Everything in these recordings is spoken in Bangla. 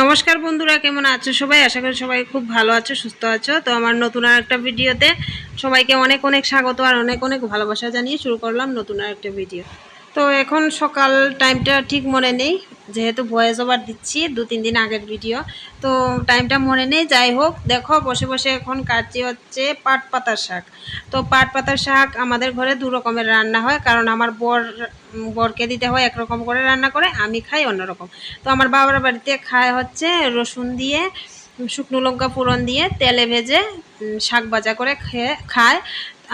নমস্কার বন্ধুরা, কেমন আছো সবাই? আশা করি সবাই খুব ভালো আছো, সুস্থ আছো। তো আমার নতুন আর একটা ভিডিওতে সবাইকে অনেক অনেক স্বাগত আর অনেক অনেক ভালোবাসা জানিয়ে শুরু করলাম নতুন আর একটা ভিডিও। তো এখন সকাল টাইমটা ঠিক মনে নেই, যেহেতু ভয়েস ওভার দিচ্ছি দু তিন দিন আগের ভিডিও। তো টাইমটা মনে নেই, যাই হোক, দেখো, বসে বসে এখন কাটছি হচ্ছে পাট পাতার শাক। তো পাট পাতার শাক আমাদের ঘরে দু রকমের রান্না হয়, কারণ আমার বর বরকে দিতে হয় একরকম করে রান্না করে, আমি খাই অন্যরকম তো আমার বাবার বাড়িতে খায় হচ্ছে রসুন দিয়ে, শুকনো লঙ্কা ফোড়ন দিয়ে, তেলে ভেজে শাক ভাজা করে খেয়ে, খায়।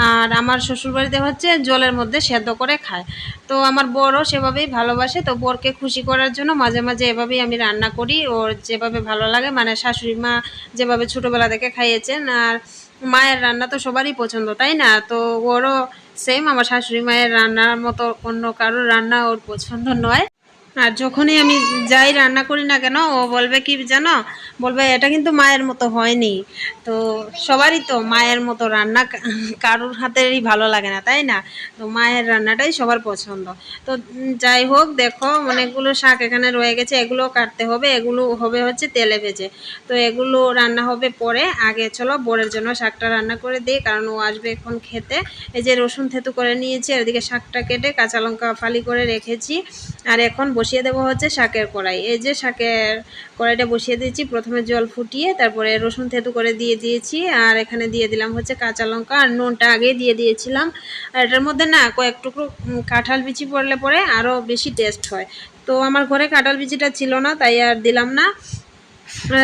আর আমার শ্বশুরবাড়িতে হচ্ছে জলের মধ্যে সেদ্ধ করে খায়। তো আমার বড়ও সেভাবেই ভালোবাসে, তো বরকে খুশি করার জন্য মাঝে মাঝে এভাবেই আমি রান্না করি। ওর যেভাবে ভালো লাগে মানে শাশুড়ি মা যেভাবে ছোটোবেলা থেকে খাইয়েছেন, আর মায়ের রান্না তো সবারই পছন্দ, তাই না? তো ওরও সেম আমার শাশুড়ি মায়ের রান্নার মতো অন্য কারোর রান্না ওর পছন্দ নয়। আর যখনই আমি যাই রান্না করি না কেন, ও বলবে কি জানো? বলবে, এটা কিন্তু মায়ের মতো হয়নি। তো সবারই তো মায়ের মতো রান্না কারোর হাতেরই ভালো লাগে না, তাই না? তো মায়ের রান্নাটাই সবার পছন্দ। তো যাই হোক, দেখো, অনেকগুলো শাক এখানে রয়ে গেছে। এগুলো কাটতে হবে। এগুলো হবে হচ্ছে তেলে ভেজে। তো এগুলো রান্না হবে পরে। আগে চলো বোরের জন্য শাকটা রান্না করে দিই, কারণ ও আসবে এখন খেতে। এই যে রসুন থেতু করে নিয়েছি, এদিকে শাকটা কেটে কাঁচা লঙ্কা ফালি করে রেখেছি। আর এখন বসিয়ে দেবো হচ্ছে শাকের কড়াই। এই যে শাকের কড়াইটা বসিয়ে দিয়েছি, প্রথমে জল ফুটিয়ে তারপরে রসুন থেতু করে দিয়ে দিয়েছি, আর এখানে দিয়ে দিলাম হচ্ছে কাঁচা লঙ্কা, আর নুনটা আগে দিয়ে দিয়েছিলাম। আর এটার মধ্যে না কয়েক টুকরো কাঁঠাল বিচি পড়লে পরে আরও বেশি টেস্ট হয়। তো আমার ঘরে কাঁঠাল বিচিটা ছিল না, তাই আর দিলাম না।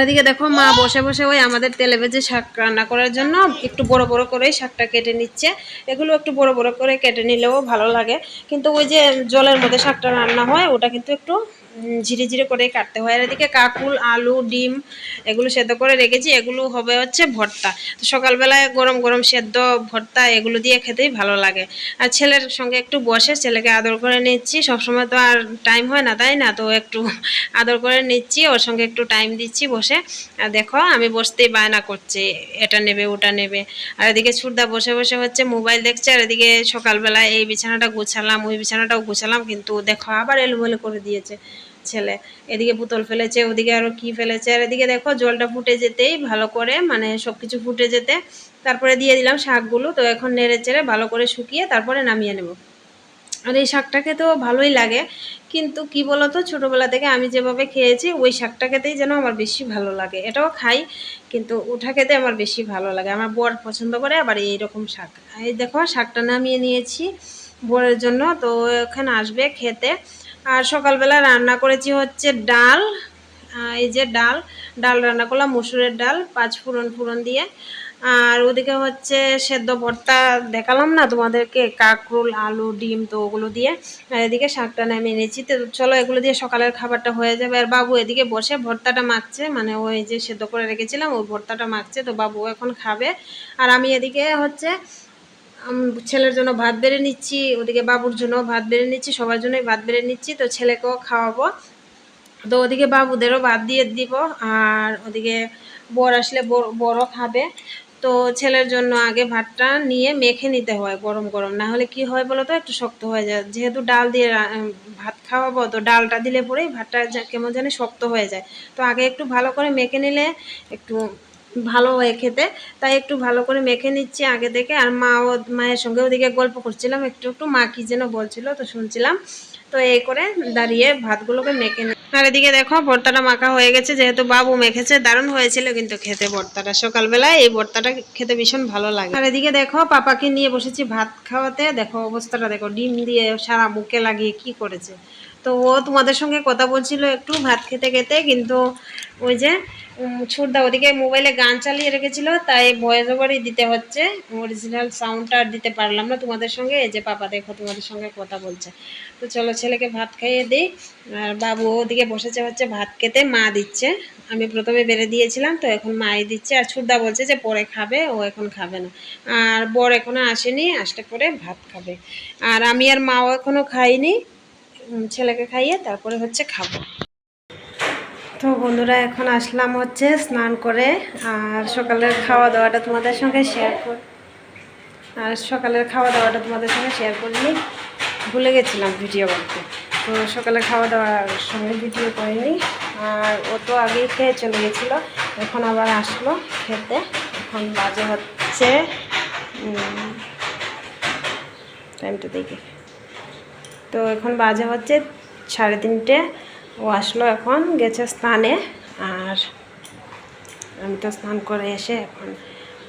এদিকে দেখো মা বসে বসে ওই আমাদের তেলে ভেজে শাক রান্না করার জন্য একটু বড় বড় করে শাকটা কেটে নিচ্ছে। এগুলো একটু বড় বড় করে কেটে নিলেও ভালো লাগে। কিন্তু ওই যে জলের মধ্যে শাকটা রান্না হয়, ওটা কিন্তু একটু ঝিরে ঝিরে করে কাটতে হয়। আর এদিকে কাকুল, আলু, ডিম এগুলো সেদ্ধ করে রেখেছি। এগুলো হবে হচ্ছে ভর্তা। তো সকালবেলায় গরম গরম সেদ্ধ ভর্তা এগুলো দিয়ে খেতেই ভালো লাগে। আর ছেলের সঙ্গে একটু বসে, ছেলেকে আদর করে নিচ্ছি। সবসময় তো আর টাইম হয় না, তাই না? তো একটু আদর করে নিচ্ছি, ওর সঙ্গে একটু টাইম দিচ্ছি বসে। আর দেখো, আমি বসতেই বায়না করছে, এটা নেবে, ওটা নেবে। আর এদিকে ছুটদা বসে বসে হচ্ছে মোবাইল দেখছে। আর এদিকে সকালবেলায় এই বিছানাটা গুছালাম, ওই বিছানাটাও গুছালাম, কিন্তু দেখো আবার এলোমেলো করে দিয়েছে। ছেলে। এদিকে বোতল ফেলেছে, ওদিকে আরও কি ফেলেছে, আর এদিকে দেখো জলটা ফুটে যেতেই ভালো করে মানে সব কিছু ফুটে যেতে। তারপরে দিয়ে দিলাম শাকগুলো, তো এখন নেড়ে চেড়ে ভালো করে শুকিয়ে তারপরে নামিয়ে নেব। আর এই শাকটা খেতেও ভালোই লাগে, কিন্তু কি বলতো, ছোটোবেলা থেকে আমি যেভাবে খেয়েছি, ওই শাকটা খেতেই যেন আমার বেশি ভালো লাগে। এটাও খাই, কিন্তু ওটা খেতে আমার বেশি ভালো লাগে। আমার বর পছন্দ করে আবার এইরকম শাক। এই দেখো, শাকটা নামিয়ে নিয়েছি বরের জন্য, তো ওখানে আসবে খেতে। আর সকালবেলা রান্না করেছি হচ্ছে ডাল এই যে ডাল ডাল রান্না করলাম, মসুরের ডাল, পাঁচ ফোড়ন ফোড়ন দিয়ে। আর ওদিকে হচ্ছে সেদ্ধ ভর্তা দেখালাম না তোমাদেরকে, কাঁকরোল, আলু, ডিম, তো ওগুলো দিয়ে। আর এদিকে শাকটা নামিয়ে নিয়েছি তো চলো এগুলো দিয়ে সকালের খাবারটা হয়ে যাবে। আর বাবু এদিকে বসে ভর্তাটা মাখছে। মানে ওই যে সেদ্ধ করে রেখেছিলাম ওই ভর্তাটা মাখছে। তো বাবু এখন খাবে। আর আমি এদিকে হচ্ছে ছেলের জন্য ভাত বেড়ে নিচ্ছি, ওদিকে বাবুর জন্য ভাত বেড়ে নিচ্ছি, সবার জন্যই ভাত বেড়ে নিচ্ছি, তো ছেলেকেও খাওয়াবো। তো ওদিকে বাবুদেরও ভাত দিয়ে দিব, আর ওদিকে বর আসলে বড় খাবে। তো ছেলের জন্য আগে ভাতটা নিয়ে মেখে নিতে হয় গরম গরম, না হলে কি হয় বলো তো একটু শক্ত হয়ে যায়। যেহেতু ডাল দিয়ে ভাত খাওয়াবো, তো ডালটা দিলে পরেই ভাতটা কেমন জানি শক্ত হয়ে যায়। তো আগে একটু ভালো করে মেখে নিলে একটু ভালো হয়ে খেতে। তাই একটু ভালো করে মেখে নিচ্ছি আগে থেকে। আর মা ও মায়ের সঙ্গে ওদিকে গল্প করছিলাম, একটু একটু মা কি যেন বলছিল তো শুনছিলাম। তো এই করে দাঁড়িয়ে ভাতগুলোকে মেখে নি আর এদিকে দেখো ভর্তাটা মাখা হয়ে গেছে, যেহেতু বাবু মেখেছে, দারুণ হয়েছিল কিন্তু খেতে ভর্তাটা সকালবেলায় এই ভর্তাটা খেতে ভীষণ ভালো লাগে। আর এদিকে দেখো পাপাকে নিয়ে বসেছি ভাত খাওয়াতে। দেখো অবস্থাটা দেখো, ডিম দিয়ে সারা মুখে লাগিয়ে কি করেছে। তো ও তোমাদের সঙ্গে কথা বলছিল একটু ভাত খেতে খেতে, কিন্তু ওই যে ছুটদা ওদিকে মোবাইলে গান চালিয়ে রেখেছিল, তাই ভয়েস ওভারই দিতে হচ্ছে। অরিজিনাল সাউন্ডটা আর দিতে পারলাম না তোমাদের সঙ্গে। এই যে পাপা দেখো তোমাদের সঙ্গে কথা বলছে। তো চলো ছেলেকে ভাত খাইয়ে দিই। আর বাবু ওদিকে বসেছে হচ্ছে ভাত খেতে, মা দিচ্ছে। আমি প্রথমে বেড়ে দিয়েছিলাম, তো এখন মাই দিচ্ছে। আর ছুটদা বলছে যে পরে খাবে, ও এখন খাবে না। আর বর এখনও আসেনি আসলে পরে ভাত খাবে। আর আমি আর মাও এখনও খাইনি। ছেলেকে খাইয়ে তারপরে হচ্ছে খাব। তো বন্ধুরা, এখন আসলাম হচ্ছে স্নান করে, আর সকালের খাওয়া দাওয়াটা তোমাদের সঙ্গে শেয়ার কর আর সকালের খাওয়া দাওয়াটা তোমাদের সঙ্গে শেয়ার করিনি ভুলে গেছিলাম ভিডিও করতে তো সকালে খাওয়া দাওয়ার সঙ্গে ভিডিও করিনি, আর ও তো আগেই খেয়ে চলে গেছিল, এখন আবার আসলো খেতে। এখন বাজে হচ্ছে টাইমটা দেখি। তো এখন বাজে হচ্ছে সাড়ে তিনটে। ও আসলো এখন, গেছে স্নানে, আর আমি তো স্নান করে এসে এখন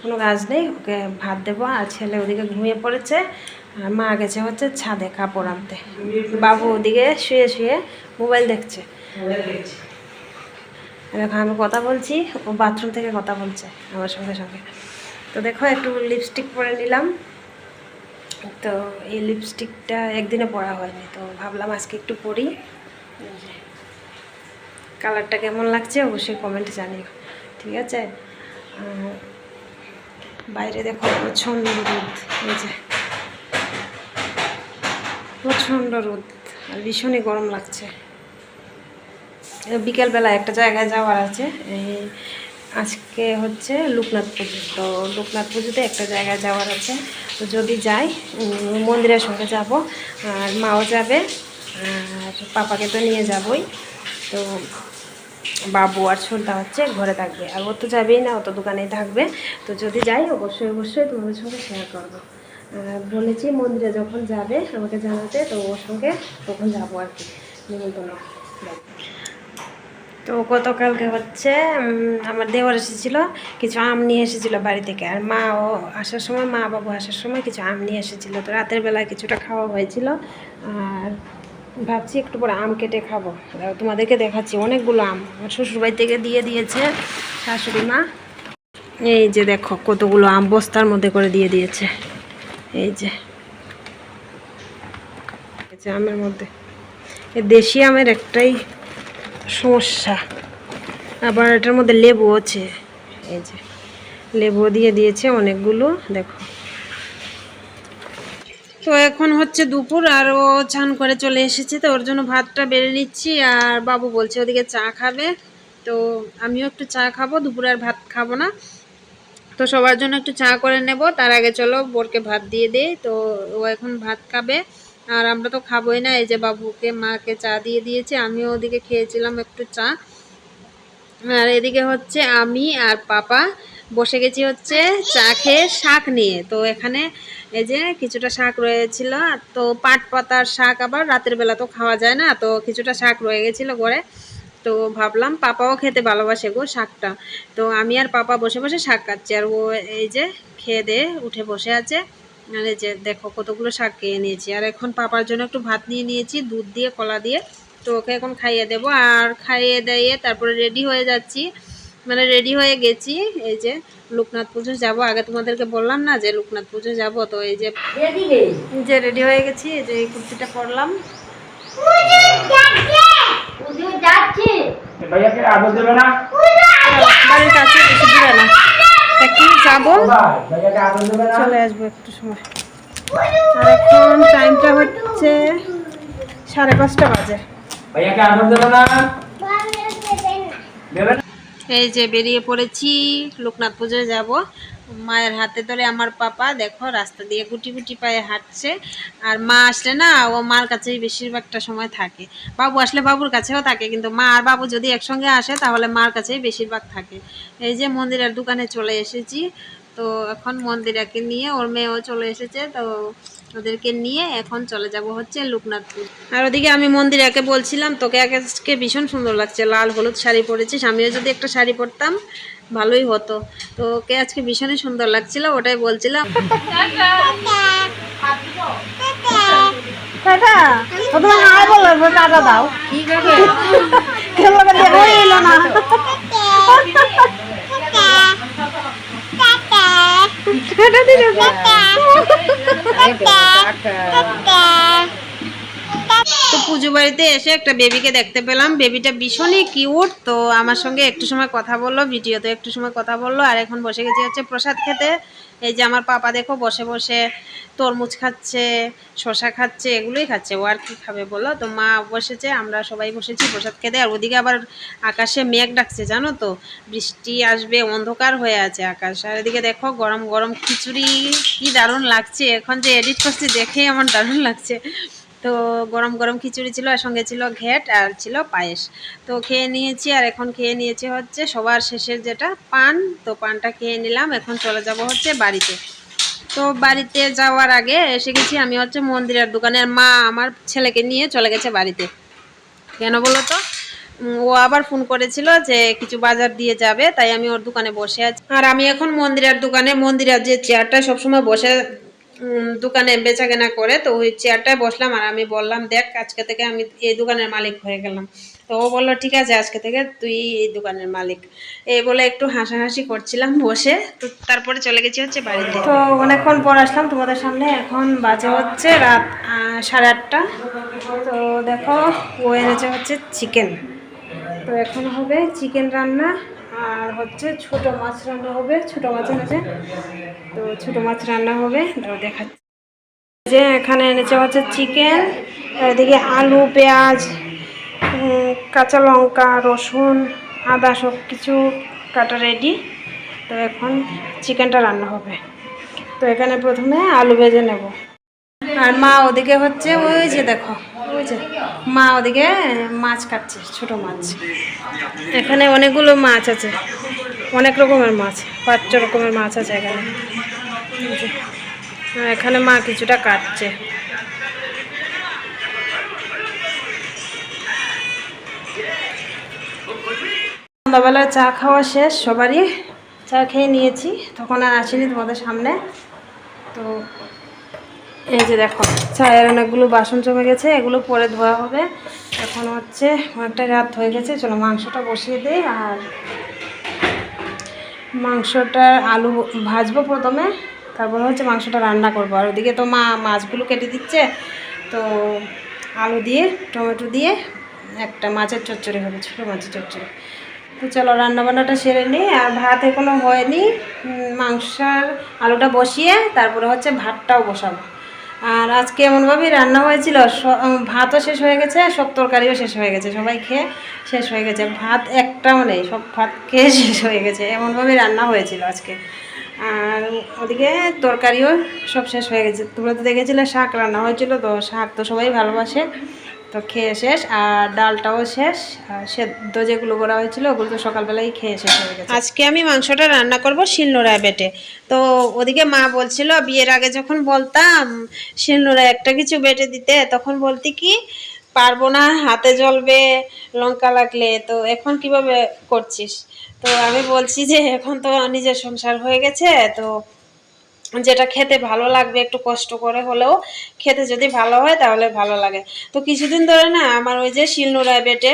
কোনো কাজ নেই, ওকে ভাত দেবো, আর ছেলে ওদিকে ঘুমিয়ে পড়েছে, আর মা গেছে হচ্ছে ছাদে কাপড় আনতে। বাবু ওদিকে শুয়ে শুয়ে মোবাইল দেখছে। এখন আমি কথা বলছি, ও বাথরুম থেকে কথা বলছে, আমার সঙ্গে সঙ্গে। তো দেখো, একটু লিপস্টিক পরে নিলাম। তো এই লিপস্টিকটা একদিনে পরা হয়নি, তো ভাবলাম আজকে একটু পরি। কালারটা কেমন লাগছে অবশ্যই কমেন্টে জানিও, ঠিক আছে? বাইরে দেখো প্রচণ্ড রোদ, এই যে। প্রচণ্ড রোদ, আর ভীষণই গরম লাগছে। বিকেলবেলা একটা জায়গায় যাওয়ার আছে, এই আজকে হচ্ছে লোকনাথ পুজো। তো লোকনাথ পুজোতে একটা জায়গায় যাওয়ার আছে। তো যদি যাই মন্দিরের সঙ্গে যাব, আর মাও যাবে, আর পাপাকে তো নিয়ে যাবই। তো বাবু আর ছোটটা হচ্ছে ঘরে থাকবে। আর ও তো যাবেই না, ও তো দোকানেই থাকবে। তো যদি যাই, অবশ্যই অবশ্যই তোমাদের সঙ্গে শেয়ার করব। বলেছি মন্দিরে যখন যাবে আমাকে জানাতে, তো ওর সঙ্গে তখন যাব আর কি। নিমন্ত্রণ। তো গতকালকে হচ্ছে আমার দেওয়ার এসেছিল, কিছু আম নিয়ে এসেছিল বাড়ি থেকে। আর মা ও আসার সময়, মা বাবু আসার সময় কিছু আম নিয়ে এসেছিল। তো রাতের বেলায় কিছুটা খাওয়া হয়েছিল। আর ভাবছি একটু পরে আম কেটে খাব। তোমাদেরকে দেখাচ্ছি, অনেকগুলো আম। আমার শ্বশুরবাড়ি থেকে দিয়ে দিয়েছে শাশুড়ি মা। এই যে দেখো, কতগুলো আম বস্তার মধ্যে করে দিয়ে দিয়েছে। এই যে। আমের মধ্যে। দেশি আমের একটাই সমস্যা। আবার এটার মধ্যে লেবু আছে। এই যে লেবু দিয়ে দিয়েছে অনেকগুলো, দেখো। তো এখন হচ্ছে দুপুর আর ও চান করে চলে এসেছে, তো ওর জন্য ভাতটা বেড়ে নিচ্ছি আর বাবু বলছে ওদিকে চা খাবে। তো আমিও একটু চা খাব, দুপুরে আর ভাত খাব না। তো সবার জন্য একটু চা করে নেব, তার আগে চলো বোরকে ভাত দিয়ে দেই। তো ও এখন ভাত খাবে, আর আমরা তো খাবোই না, এই যে বাবুকে, মাকে চা দিয়ে দিয়েছে, আমিও ওদিকে খেয়েছিলাম একটু চা। আর এদিকে হচ্ছে আমি আর পাপা বসে গেছি হচ্ছে চা খেয়ে শাক নিয়ে। তো এখানে এই যে কিছুটা শাক রয়েছিল তো পাট পাতার শাক আবার রাতের বেলা তো খাওয়া যায় না, তো কিছুটা শাক রয়ে গেছিল ঘরে। তো ভাবলাম পাপাও খেতে ভালোবাসে গো শাকটা। তো আমি আর পাপা বসে বসে শাক খাচ্ছি, আর ও এই যে খেয়ে দিয়ে উঠে বসে আছে। আর এই যে দেখো কতগুলো শাক খেয়ে নিয়েছি। আর এখন পাপার জন্য একটু ভাত নিয়ে নিয়েছি, দুধ দিয়ে, কলা দিয়ে। তো ওকে এখন খাইয়ে দেবো। আর খাইয়ে দিয়ে তারপরে রেডি হয়ে যাচ্ছি। মানে রেডি হয়ে গেছি। এই যে লোকনাথ পুজো যাব। আগে তোমাদেরকে বললাম না যে লোকনাথ পুজো যাব তো এই যে যে রেডি হয়ে গেছি। এই যে এই কুর্তিটা পরলাম। ভাইয়াকে না? বাড়ির কাছে বেশি দূরে যাব? চলে আসব একটু সময়। আর এখন টাইমটা হচ্ছে সাড়ে পাঁচটা বাজে। ভাইয়াকে আদর দেবে না। দেবে না? এই যে বেরিয়ে পড়েছি, লোকনাথ পুজোয় যাব। মায়ের হাতে ধরে আমার পাপা, দেখো রাস্তা দিয়ে গুটি গুটি পায়ে হাঁটছে। আর মা আসলে না, ও মার কাছেই বেশিরভাগটা সময় থাকে। বাবু আসলে বাবুর কাছেও থাকে, কিন্তু মা আর বাবু যদি একসঙ্গে আসে, তাহলে মার কাছেই বেশিরভাগ থাকে। এই যে মন্দিরের দোকানে চলে এসেছি। তো এখন মন্দিরাকে নিয়ে ওর মেয়েও চলে এসেছে, তো ওদেরকে নিয়ে এখন চলে যাব হচ্ছে লোকনাথপুর। আর ওদিকে আমি মন্দির একে বলছিলাম তোকে আজকে ভীষণ সুন্দর লাগছে লাল হলুদ শাড়ি পরেছিস আমিও যদি একটা শাড়ি পরতাম ভালোই হতো। তো ওকে আজকে ভীষণই সুন্দর লাগছিল ওটাই বলছিলাম। দাও। কি করবে? কেমন দেখো এলো না টাটা দিলে তো পুজো বাড়িতে এসে একটা বেবিকে দেখতে পেলাম। বেবিটা ভীষণই কিউট, তো আমার সঙ্গে একটু সময় কথা বলল, ভিডিওতে একটু সময় কথা বলল, আর এখন বসে গেছি হচ্ছে প্রসাদ খেতে। এই যে আমার পাপা দেখো বসে বসে তরমুজ খাচ্ছে শশা খাচ্ছে, এগুলোই খাচ্ছে। ও আর কি খাবে বলো? তো মা বসেছে, আমরা সবাই বসেছি প্রসাদ খেতে। আর ওদিকে আবার আকাশে মেঘ ডাকছে, জানো তো? বৃষ্টি আসবে, অন্ধকার হয়ে আছে আকাশ। আর এদিকে দেখো গরম গরম খিচুড়ি, কি দারুণ লাগছে। এখন যে এডিট করছি, দেখেই আমার দারুণ লাগছে। তো গরম গরম খিচুড়ি ছিল, আর সঙ্গে ছিল ঘেট আর ছিল পায়েস। তো খেয়ে নিয়েছি, আর এখন খেয়ে নিয়েছি হচ্ছে সবার শেষের যেটা পান। তো পানটা খেয়ে নিলাম, এখন চলে যাব হচ্ছে বাড়িতে। তো বাড়িতে যাওয়ার আগে এসে গেছি আমি হচ্ছে মন্দিরের দোকানের মা আমার ছেলেকে নিয়ে চলে গেছে বাড়িতে। কেন বলো তো? ও আবার ফোন করেছিল যে কিছু বাজার দিয়ে যাবে, তাই আমি ওর দোকানে বসে আছি। আর আমি এখন মন্দিরের দোকানে, মন্দিরের যে চেয়ারটা সবসময় বসে দোকানে বেচা কেনা করে, তো ওই চেয়ারটায় বসলাম আর আমি বললাম, দেখ, আজকে থেকে আমি এই দোকানের মালিক হয়ে গেলাম। তো ও বলল, ঠিক আছে, আজকে থেকে তুই এই দোকানের মালিক। এই বলে একটু হাসাহাসি করছিলাম বসে, তো তারপরে চলে গেছি হচ্ছে বাড়িতে। তো অনেকক্ষণ পর আসলাম তোমাদের সামনে, এখন বাজে হচ্ছে রাত সাড়ে আটটা। তো দেখো, ও এনেছে হচ্ছে চিকেন। তো এখন হবে চিকেন রান্না। আর হচ্ছে ছোট মাছ রান্না হবে, ছোট মাছ এনেছে। তো ছোট মাছ রান্না হবে দেখাচ্ছি। যে এখানে এনেছে হচ্ছে চিকেন এদিকে আলু, পেঁয়াজ কাঁচা লঙ্কা, রসুন, আদা সব কিছু কাটা রেডি তো এখন চিকেনটা রান্না হবে। তো এখানে প্রথমে আলু ভেজে নেব। আর মা ওদিকে হচ্ছে ওই যে দেখো যে মা ওদিকে মাছ কাটছে ছোট মাছ। এখানে অনেকগুলো মাছ আছে। অনেক রকমের মাছ পাঁচ ছ রকমের মাছ আছে এখানে। এখানে মা কিছুটা কাটছে। সন্ধ্যাবেলায় চা খাওয়া শেষ সবারই চা খেয়ে নিয়েছি। তখন আর আসিনি তোমাদের সামনে। তো এই যে দেখো চায়ের অনেকগুলো বাসন জমে গেছে, এগুলো পরে ধোয়া হবে। এখন হচ্ছে অনেকটা রাত হয়ে গেছে, চলো মাংসটা বসিয়ে দিই, আর মাংসটা আলু ভাজবো প্রথমে, তারপরে হচ্ছে মাংসটা রান্না করব। আর ওদিকে তো মা মাছগুলো কেটে দিচ্ছে, তো আলু দিয়ে, টমেটো দিয়ে একটা মাছের চচ্চড়ি হবে, ছোটো মাছের চচ্চড়ি। তো চলো রান্নাবান্নাটা সেরে নিই, আর ভাত এখনও হয়নি। মাংসর আলুটা বসিয়ে, তারপরে হচ্ছে ভাতটাও বসাবো। আর আজকে এমনভাবেই রান্না হয়েছিল ভাতও শেষ হয়ে গেছে, সব তরকারিও শেষ হয়ে গেছে, সবাই খেয়ে শেষ হয়ে গেছে। ভাত একটাও নেই সব ভাত খেয়ে শেষ হয়ে গেছে, এমনভাবেই রান্না হয়েছিল আজকে। আর ওদিকে তরকারিও সব শেষ হয়ে গেছে। তোমরা তো দেখেছিলে শাক রান্না হয়েছিল, তো শাক তো সবাই ভালোবাসে। তো খেয়ে শেষ, আর ডালটাও শেষ, আর সেদ্ধ যেগুলো করা হয়েছিল ওগুলো তো সকালবেলাই খেয়ে শেষ হয়ে গেছে। আজকে আমি মাংসটা রান্না করব শিলনোড়ায় বেটে। তো ওদিকে মা বলছিল, বিয়ের আগে যখন বলতাম শিলনোড়ায় একটা কিছু বেটে দিতে, তখন বলতি কি, পারব না, হাতে জ্বলবে, লঙ্কা লাগলে, তো এখন কীভাবে করছিস? তো আমি বলছি যে, এখন তো নিজের সংসার হয়ে গেছে, তো যেটা খেতে ভালো লাগবে, একটু কষ্ট করে হলেও খেতে যদি ভালো হয় তাহলে ভালো লাগে। তো কিছুদিন ধরে না আমার ওই যে শিলনোড়ায় বেটে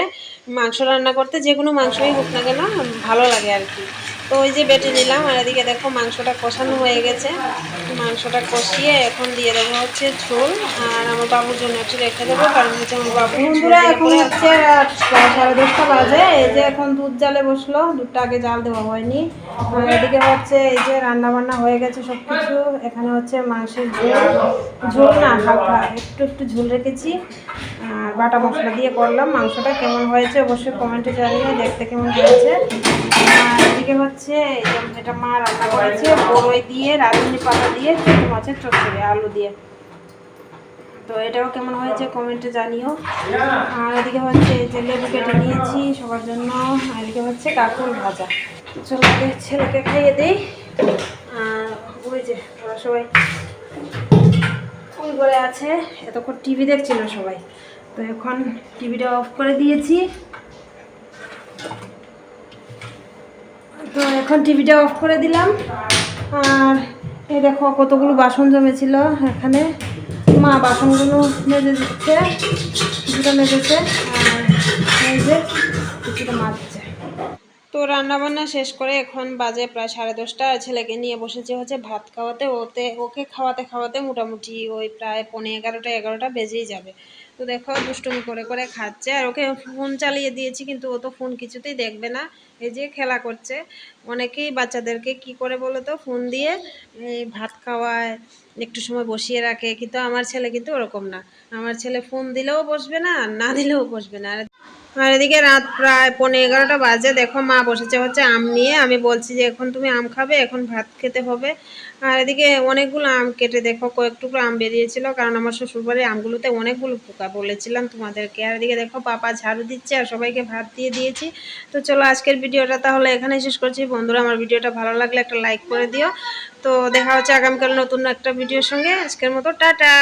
মাংস রান্না করতে যে কোনো মাংসই হোক না কেন, ভালো লাগে আর কি। তো ওই যে বেটে নিলাম আর এদিকে দেখো মাংসটা কষানো হয়ে গেছে। মাংসটা কষিয়ে এখন দিয়ে দেবো হচ্ছে ঝোল আর আমার বাবুর জন্য একটু রেখে দেবো কারণ হচ্ছে আমার বাবু বন্ধুরা এখন হচ্ছে সাড়ে দশটা বাজে এই যে এখন দুধ জালে বসল দুধটা আগে জাল দেওয়া হয়নি। আর এদিকে হচ্ছে এই যে রান্না বান্না হয়ে গেছে সব কিছু এখানে হচ্ছে মাংসের ঝোল। ঝোল না হালকা একটু একটু ঝোল রেখেছি। আর বাটা মশলা দিয়ে করলাম। মাংসটা কেমন হয়েছে অবশ্যই কমেন্টে জানিয়ে দেখতে কেমন হয়েছে। আর এদিকে হচ্ছে এটা মা রান্না করেছে, বড়ই দিয়ে, রাঁধুনি পাতা দিয়ে ছোটো মাছের চচ্চড়ি, আলু দিয়ে। তো এটাও কেমন হয়েছে কমেন্টে জানিও। আর এদিকে হচ্ছে যে লেবু কেটে নিয়েছি সবার জন্য। এদিকে হচ্ছে কাকুর ভাজা। চলো ছেলেকে খাইয়ে দিই। ওরা সবাই ওই ঘরে আছে, এতক্ষণ টিভি দেখছিল সবাই। তো এখন টিভিটা অফ করে দিয়েছি। তো এখন টিভিটা অফ করে দিলাম। আর এই দেখো কতগুলো বাসন জমেছিল এখানে। মা বাসনগুলো মেজে দিচ্ছে, কিছুটা মেজেছে, আর যে কিছুটা মাজছে। তো রান্না বান্না শেষ করে এখন বাজে প্রায় সাড়ে দশটা। ছেলেকে নিয়ে বসেছে হচ্ছে ভাত খাওয়াতে। ওতে, ওকে খাওয়াতে খাওয়াতে মোটামুটি ওই প্রায় পনেরো এগারোটা এগারোটা বেজেই যাবে। তো দেখো দুষ্টুমি করে করে খাচ্ছে। আর ওকে ফোন চালিয়ে দিয়েছি, কিন্তু ও তো ফোন কিছুতেই দেখবে না। এই যে খেলা করছে। অনেকেই বাচ্চাদেরকে কি করে বলো তো? ফোন দিয়ে এই ভাত খাওয়ায়, একটু সময় বসিয়ে রাখে। কিন্তু আমার ছেলে কিন্তু ওরকম না। আমার ছেলে ফোন দিলেও বসবে না না দিলেও বসবে না। আর আর এদিকে রাত প্রায় পনেরো এগারোটা বাজে। দেখো, মা বসেছে হচ্ছে আম নিয়ে। আমি বলছি যে, এখন তুমি আম খাবে, এখন ভাত খেতে হবে। আর এদিকে অনেকগুলো আম কেটে দেখো, কয়েক আম বেরিয়েছিল, কারণ আমার শ্বশুরবাড়ির আমগুলোতে অনেকগুলো পোকা বলেছিলাম তোমাদেরকে। আর এদিকে দেখো, পাপা ঝাড়ু দিচ্ছে আর সবাইকে ভাত দিয়ে দিয়েছি। তো চলো, আজকের ভিডিওটা তাহলে এখানে শেষ করছি। বন্ধুরা, আমার ভিডিওটা ভালো লাগলে একটা লাইক করে দিও। তো দেখা হচ্ছে আগামীকাল নতুন একটা ভিডিওর সঙ্গে। আজকের মতো, টাটা!